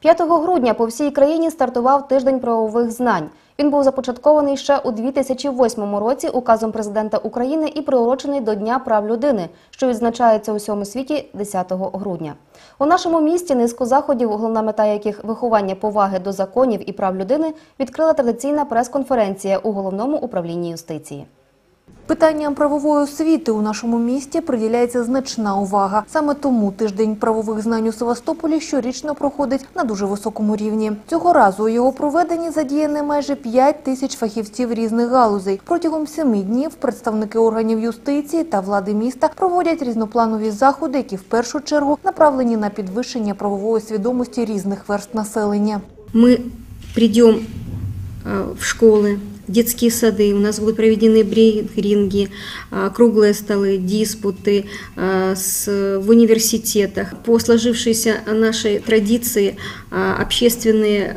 5 грудня по всій країні стартував тиждень правових знань. Він був започаткований ще у 2008 році указом президента України і приурочений до Дня прав людини, що відзначається у всьому світі 10 грудня. У нашому місті низку заходів, головна мета яких виховання поваги до законів і прав людини, відкрила традиційна прес-конференція у головному управлінні юстиції. Питанням правової освіти у нашому місті приділяється значна увага. Саме тому тиждень правових знань у Севастополі щорічно проходить на дуже високому рівні. Цього разу у його проведенні задіяне майже 5 тисяч фахівців різних галузей. Протягом семи днів представники органів юстиції та влади міста проводять різнопланові заходи, які в першу чергу направлені на підвищення правової свідомості різних верст населення. мы придем э, в школы, Детские сады, у нас будут проведены брифинги, э, круглые столы, диспуты с, в университетах. По сложившейся нашей традиции э, общественные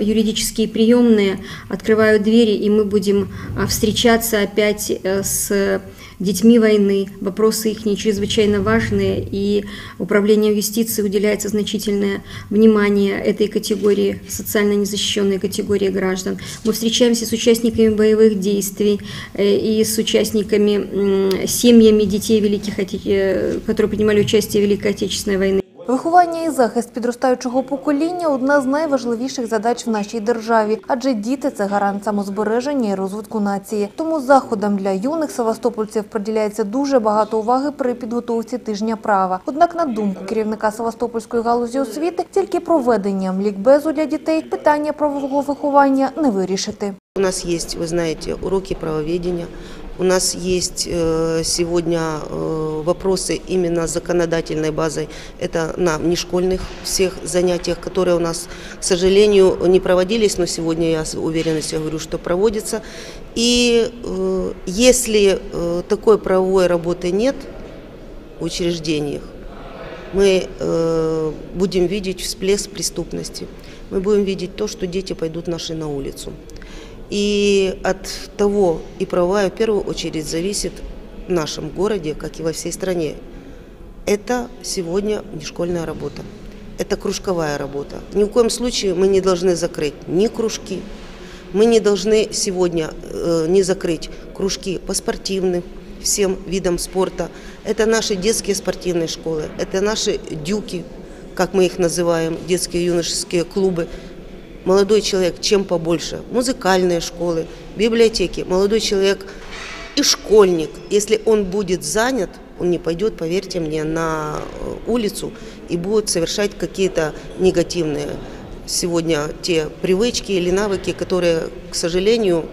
юридические приемные открывают двери, и мы будем встречаться опять э, с детьми войны. Вопросы их чрезвычайно важные, и управлению юстиции уделяется значительное внимание этой категории, социально незащищенной категории граждан. Мы встречаемся с участниками боевых действий э, и с участниками, семьями детей, великих, э, которые принимали участие в Великой Отечественной войны. Виховання і захист підростаючого покоління одна з найважливіших задач в нашій державі, адже діти це гарант самозбереження і розвитку нації. Тому заходам для юних севастопольців приділяється дуже багато уваги при підготовці тижня права. Однак, на думку керівника Севастопольської галузі освіти, тільки проведенням лікбезу для дітей питання правового виховання не вирішити. У нас есть, вы знаете, уроки правоведения. У нас есть э, сегодня э, вопросы именно с законодательной базой. Это на внешкольных всех занятиях, которые у нас, к сожалению, не проводились, но сегодня я с уверенностью говорю, что проводятся. И э, если такой правовой работы нет в учреждениях, мы будем видеть всплеск преступности. Мы будем видеть то, что дети пойдут наши на улицу. И от того и права в первую очередь зависит в нашем городе, как и во всей стране. Это сегодня нешкольная работа. Это кружковая работа. Ни в коем случае мы не должны закрыть ни кружки, мы не должны сегодня э, не закрыть кружки по спортивным всем видам спорта. Это наши детские спортивные школы, это наши дюки, как мы их называем, детские юношеские клубы. Молодой человек чем побольше. Музыкальные школы, библиотеки. Молодой человек и школьник, если он будет занят, он не пойдет, поверьте мне, на э, улицу и будет совершать какие-то негативные сегодня те привычки или навыки, которые, к сожалению,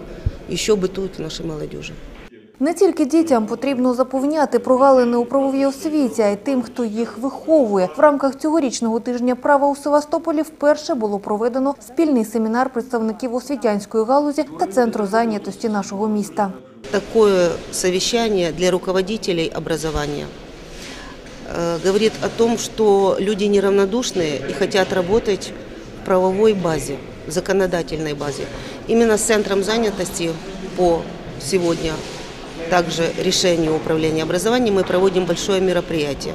еще бытуют в нашей молодежи. Не тільки дітям потрібно заповняти прогалини у правовій освіті, а й тим, хто їх виховує. В рамках цьогорічного тижня права у Севастополі вперше було проведено спільний семінар представників освітянської галузі та центру зайнятості нашого міста. Такое совещание для руководителей образования э, говорит о том, что люди неравнодушные и хотят работать в правовой базе, в законодательной базе. Именно с центром занятости по сегодня также решению управления образованием мы проводим большое мероприятие.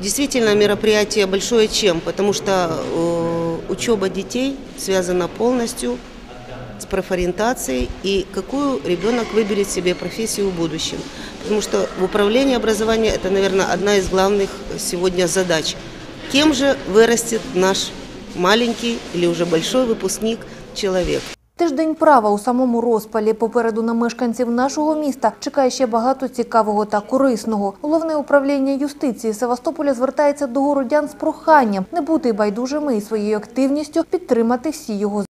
Действительно, мероприятие большое чем? Потому что э, учеба детей связана полностью с профориентацией и какую ребенок выберет себе профессию в будущем. Потому что в управлении образования это, наверное, одна из главных сегодня задач. Кем же вырастет наш маленький или уже большой выпускник человек? Тиждень права у самому розпалі. Попереду на мешканців нашого міста чекає ще багато цікавого та корисного. Головне управління юстиції Севастополя звертається до городян з проханням не бути байдужими і своєю активністю підтримати всі його